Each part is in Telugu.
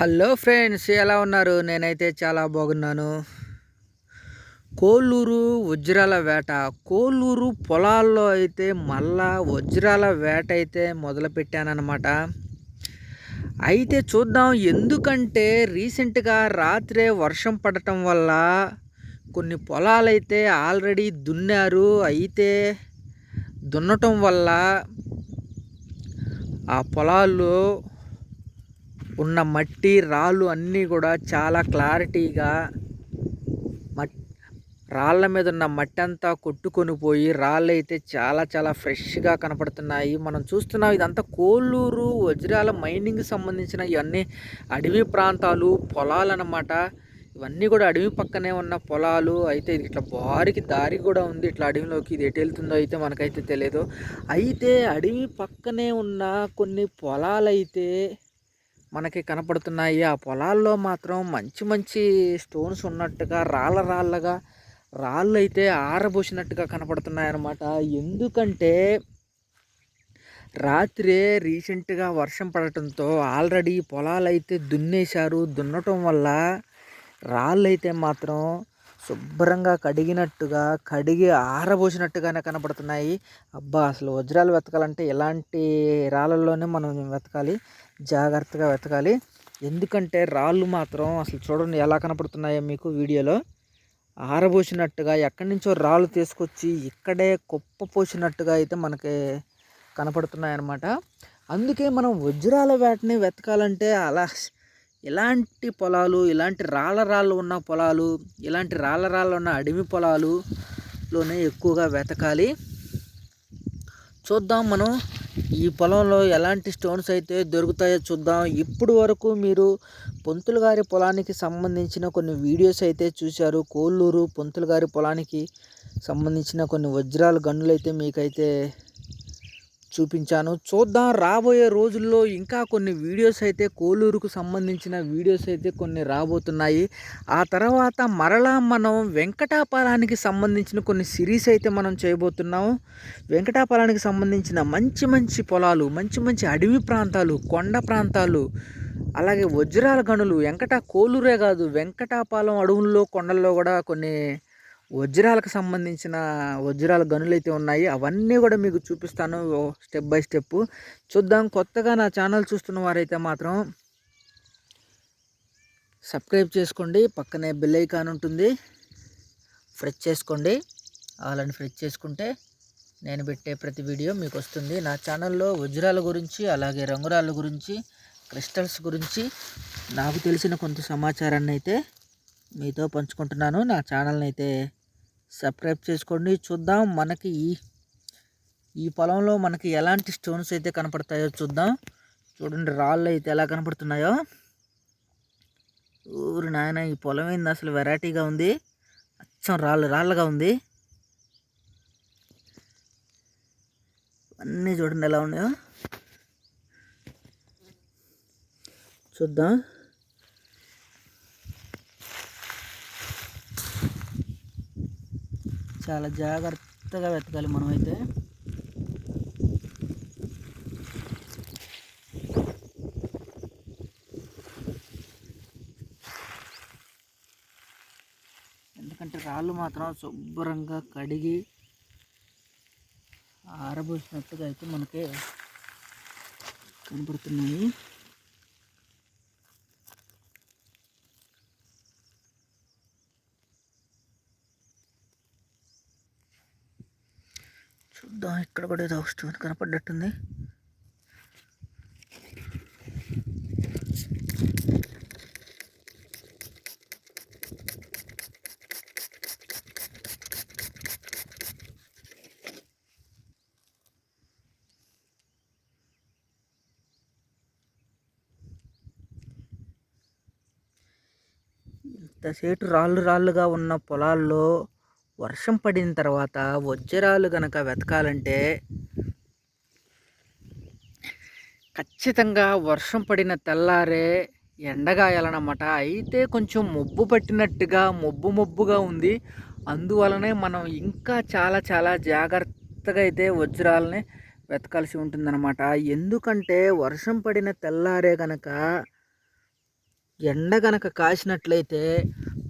హలో ఫ్రెండ్స్ ఎలా ఉన్నారు? నేనైతే చాలా బాగున్నాను. కోళ్ళూరు వజ్రాల వేట. కోళ్ళూరు పొలాల్లో అయితే మళ్ళా వజ్రాల వేట అయితే మొదలుపెట్టానమాట అయితే చూద్దాం ఎందుకంటే రీసెంట్గా రాత్రే వర్షం పడటం వల్ల కొన్ని పొలాలైతే ఆల్రెడీ దున్నారు. అయితే దున్నటం వల్ల ఆ పొలాల్లో ఉన్న మట్టి రాళ్ళు అన్నీ కూడా చాలా క్లారిటీగా రాళ్ళ మీద ఉన్న మట్టి అంతా కొట్టుకొని పోయి రాళ్ళు అయితే చాలా చాలా ఫ్రెష్గా కనపడుతున్నాయి. మనం చూస్తున్నాం ఇదంతా కోల్లూరు వజ్రాల మైనింగ్ సంబంధించిన ఇవన్నీ అడవి ప్రాంతాలు పొలాలన్నమాట ఇవన్నీ కూడా అడవి పక్కనే ఉన్న పొలాలు. అయితే ఇది ఇట్లా బారికి దారి కూడా ఉంది. ఇట్లా అడవిలోకి ఇది ఎటు వెళ్తుందో అయితే మనకైతే తెలియదు అయితే అడవి పక్కనే ఉన్న కొన్ని పొలాలైతే మనకి కనపడుతున్నాయి. ఆ పొలాల్లో మాత్రం మంచి మంచి స్టోన్స్ ఉన్నట్టుగా రాళ్ళ రాళ్ళగా రాళ్ళు అయితే ఆరబోసినట్టుగా కనపడుతున్నాయి అన్నమాట ఎందుకంటే రాత్రే రీసెంట్గా వర్షం పడటంతో ఆల్రెడీ పొలాలు అయితే దున్నేశారు. దున్నటం వల్ల రాళ్ళు అయితే మాత్రం శుభ్రంగా కడిగినట్టుగా కడిగి ఆరబోసినట్టుగానే కనపడుతున్నాయి. అబ్బా అసలు వజ్రాలు వెతకాలంటే ఎలాంటి రాళ్ళల్లోనే మనం వెతకాలి? జాగ్రత్తగా వెతకాలి. ఎందుకంటే రాళ్ళు మాత్రం అసలు చూడండి ఎలా కనపడుతున్నాయో మీకు వీడియోలో. ఆరబోసినట్టుగా ఎక్కడి నుంచో రాళ్ళు తీసుకొచ్చి ఇక్కడే కుప్ప పోసినట్టుగా అయితే మనకి కనపడుతున్నాయన్నమాట. అందుకే మనం వజ్రాల వేటని వెతకాలంటే అలా ఇలాంటి పొలాలు ఇలాంటి రాళ్ళ రాళ్ళు ఉన్న పొలాలు ఇలాంటి రాళ్ళ రాళ్ళు ఉన్న అడవి పొలాలులోనే ఎక్కువగా వెతకాలి. చూద్దాం మనం ఈ పొలంలో ఎలాంటి స్టోన్స్ అయితే దొరుకుతాయో చూద్దాం. ఇప్పుడు వరకు మీరు పొంతులు గారి పొలానికి సంబంధించిన కొన్ని వీడియోస్ అయితే చూశారు. కోల్లూరు పొంతులు గారి పొలానికి సంబంధించిన కొన్ని వజ్రాల గన్నులు అయితే మీకైతే చూపించాను. చూద్దాం రాబోయే రోజుల్లో ఇంకా కొన్ని వీడియోస్ అయితే కోలూరుకు సంబంధించిన వీడియోస్ అయితే కొన్ని రాబోతున్నాయి. ఆ తర్వాత మరలా మనం వెంకటాపాలానికి సంబంధించిన కొన్ని సిరీస్ అయితే మనం చేయబోతున్నాము వెంకటాపాలానికి సంబంధించిన మంచి మంచి పొలాలు మంచి మంచి అడవి ప్రాంతాలు కొండ ప్రాంతాలు అలాగే వజ్రాల గనులు వెంకట కోలూరే కాదు వెంకటాపాలెం అడవుల్లో కొండల్లో కూడా కొన్ని వజ్రాలకు సంబంధించిన వజ్రాల గనులు అయితే ఉన్నాయి. అవన్నీ కూడా మీకు చూపిస్తాను స్టెప్ బై స్టెప్. చూద్దాం. కొత్తగా నా ఛానల్ చూస్తున్న వారైతే మాత్రం సబ్స్క్రైబ్ చేసుకోండి. పక్కనే బెల్ ఐకాన్ ఉంటుంది. ఫ్రెష్ చేసుకోండి. వాళ్ళని ఫ్రెష్ చేసుకుంటే నేను పెట్టే ప్రతి వీడియో మీకు వస్తుంది. నా ఛానల్లో వజ్రాల గురించి అలాగే రంగురాళ్ళ గురించి క్రిస్టల్స్ గురించి నాకు తెలిసిన కొంత సమాచారాన్ని అయితే మీతో పంచుకుంటున్నాను. నా ఛానల్ని అయితే సబ్స్క్రైబ్ చేసుకోండి. చూద్దాం మనకి ఈ ఈ పొలంలో మనకి ఎలాంటి స్టోన్స్ అయితే కనపడతాయో చూద్దాం. చూడండి రాళ్ళు అయితే ఎలా కనపడుతున్నాయో. ఊరి నాయన ఈ పొలం ఏంది? అసలు వెరైటీగా ఉంది. అచ్చం రాళ్ళు రాళ్ళగా ఉంది. అన్నీ చూడండి ఎలా ఉన్నాయో. చూద్దాం. చాలా జాగ్రత్తగా వెతకాలి మనమైతే. ఎందుకంటే రాళ్ళు మాత్రం శుభ్రంగా కడిగి ఆరబోసినట్టుగా అయితే మనకి కనపడుతున్నాయి. చూద్దాం ఇక్కడ కూడా ఏదో వస్తువు కనపడ్డట్టుంది. ఇంతసేటు రాళ్ళు రాళ్ళుగా ఉన్న పొలాల్లో వర్షం పడిన తర్వాత వజ్రాలు గనక వెతకాలంటే ఖచ్చితంగా వర్షం పడిన తెల్లారే ఎండగాయాలన్నమాట. అయితే కొంచెం మొబ్బు పట్టినట్టుగా మొబ్బు మొబ్బుగా ఉంది. అందువలనే మనం ఇంకా చాలా చాలా జాగ్రత్తగా అయితే వజ్రాలని వెతకాల్సి ఉంటుందన్నమాట. ఎందుకంటే వర్షం పడిన తెల్లారే కనుక ఎండ గనక కాసినట్లయితే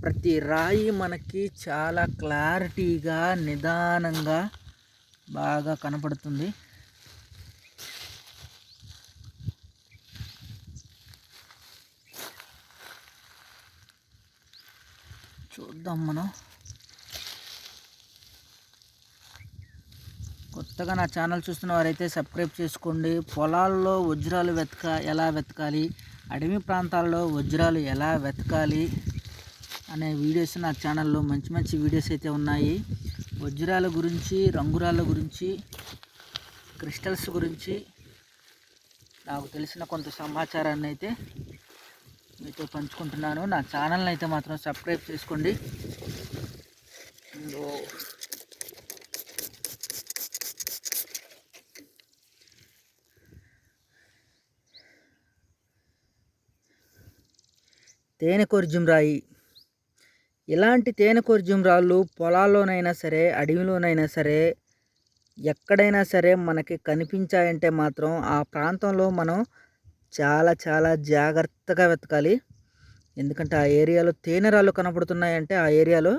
ప్రతి రాయి మనకి చాలా క్లారిటీగా నిదానంగా బాగా కనపడుతుంది. చూద్దాం మనం. కొత్తగా నా ఛానల్ చూస్తున్న వారైతే సబ్స్క్రైబ్ చేసుకోండి. పొలాల్లో వజ్రాలు వెతక ఎలా వెతకాలి? అడవి ప్రాంతాల్లో వజ్రాలు ఎలా వెతకాలి? అనే వీడియోస్ నా ఛానల్లో మంచి మంచి వీడియోస్ అయితే ఉన్నాయి. వజ్రాల గురించి రంగురాళ్ళ గురించి క్రిస్టల్స్ గురించి నాకు తెలిసిన కొంత సమాచారాన్ని అయితే మీతో పంచుకుంటున్నాను. నా ఛానల్ని అయితే మాత్రం సబ్స్క్రైబ్ చేసుకోండి. తేనె కొరిజుమ్రాయి ఇలాంటి తేనె కొర్జుం రాళ్ళు పొలాల్లోనైనా సరే అడవిలోనైనా సరే ఎక్కడైనా సరే మనకి కనిపించాయంటే మాత్రం ఆ ప్రాంతంలో మనం చాలా చాలా జాగ్రత్తగా వెతకాలి. ఎందుకంటే ఆ ఏరియాలో తేనె రాళ్ళు కనపడుతున్నాయంటే ఆ ఏరియాలో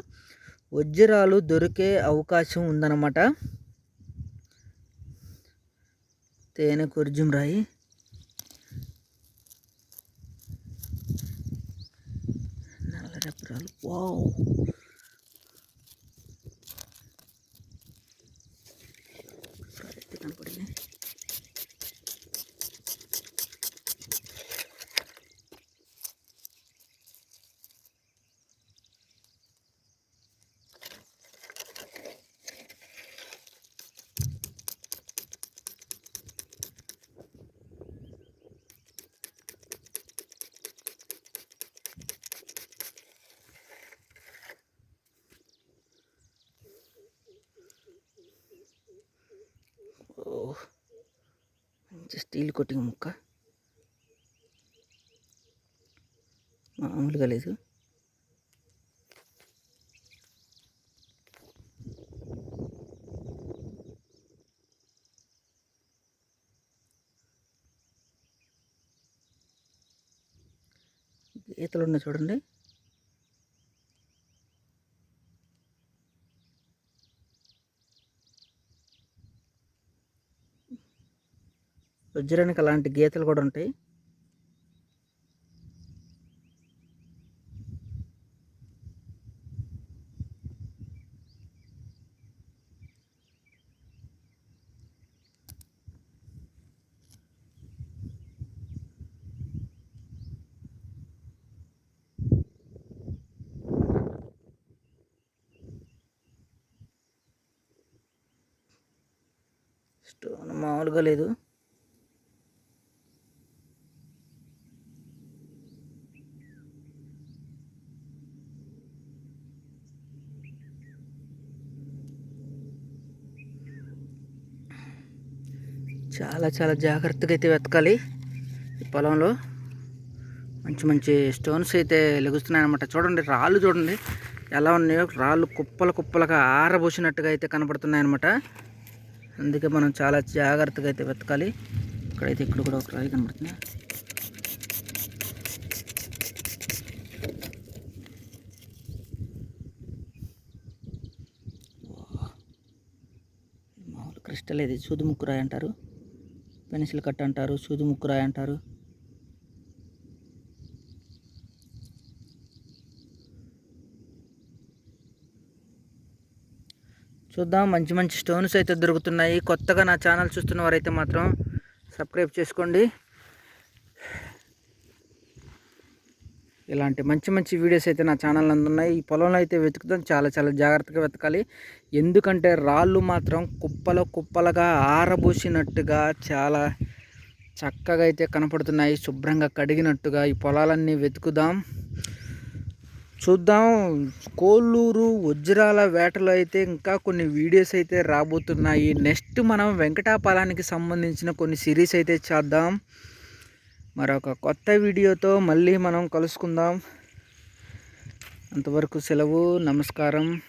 వజ్రాలు దొరికే అవకాశం ఉందన్నమాట. తేనె కొర్జుం రాయి Whoa. మంచి స్టీల్ కొట్టింగ్ ముక్క. మామూలుగా లేదు. గీతలు ఉన్నాయి చూడండి. వజ్రానికి అలాంటి గీతలు కూడా ఉంటాయి. స్టోన్ మామూలుగా లేదు. చాలా చాలా జాగ్రత్తగా అయితే వెతకాలి ఈ పొలంలో. మంచి మంచి స్టోన్స్ అయితే లెగుస్తున్నాయి అనమాట చూడండి రాళ్ళు చూడండి. ఎలా ఉన్నాయో రాళ్ళు కుప్పలు కుప్పలుగా ఆరబోసినట్టుగా అయితే కనపడుతున్నాయి అనమాట అందుకే మనం చాలా జాగ్రత్తగా అయితే వెతకాలి. ఇక్కడైతే ఇక్కడ కూడా ఒక రాయి కనబడుతుంది. మామూలు క్రిస్టల్ ఇది సూది ముక్కు రాయి అంటారు. పెన్సిల్ కట్ అంటారు సూది ముక్కురాయి అంటారు. చూద్దాం మంచి మంచి స్టోన్స్ అయితే దొరుకుతున్నాయి. కొత్తగా నా ఛానల్ చూస్తున్న వారైతే మాత్రం సబ్స్క్రైబ్ చేసుకోండి. ఇలాంటి మంచి మంచి వీడియోస్ అయితే నా ఛానల్ అందున్నాయి ఈ పొలంలో అయితే వెతుకుతాం చాలా చాలా జాగ్రత్తగా వెతకాలి. ఎందుకంటే రాళ్ళు మాత్రం కుప్పల కుప్పలుగా ఆరబోసినట్టుగా చాలా చక్కగా అయితే కనపడుతున్నాయి. శుభ్రంగా కడిగినట్టుగా ఈ పొలాలన్నీ వెతుకుదాం. చూద్దాం. కోల్లూరు వజ్రాల వేటలో అయితే ఇంకా కొన్ని వీడియోస్ అయితే రాబోతున్నాయి. నెక్స్ట్ మనం వెంకటాపాలానికి సంబంధించిన కొన్ని సిరీస్ అయితే చేద్దాం. మరొక కొత్త వీడియోతో మళ్ళీ మనం కలుసుకుందాం. అంతవరకు సెలవు నమస్కారం.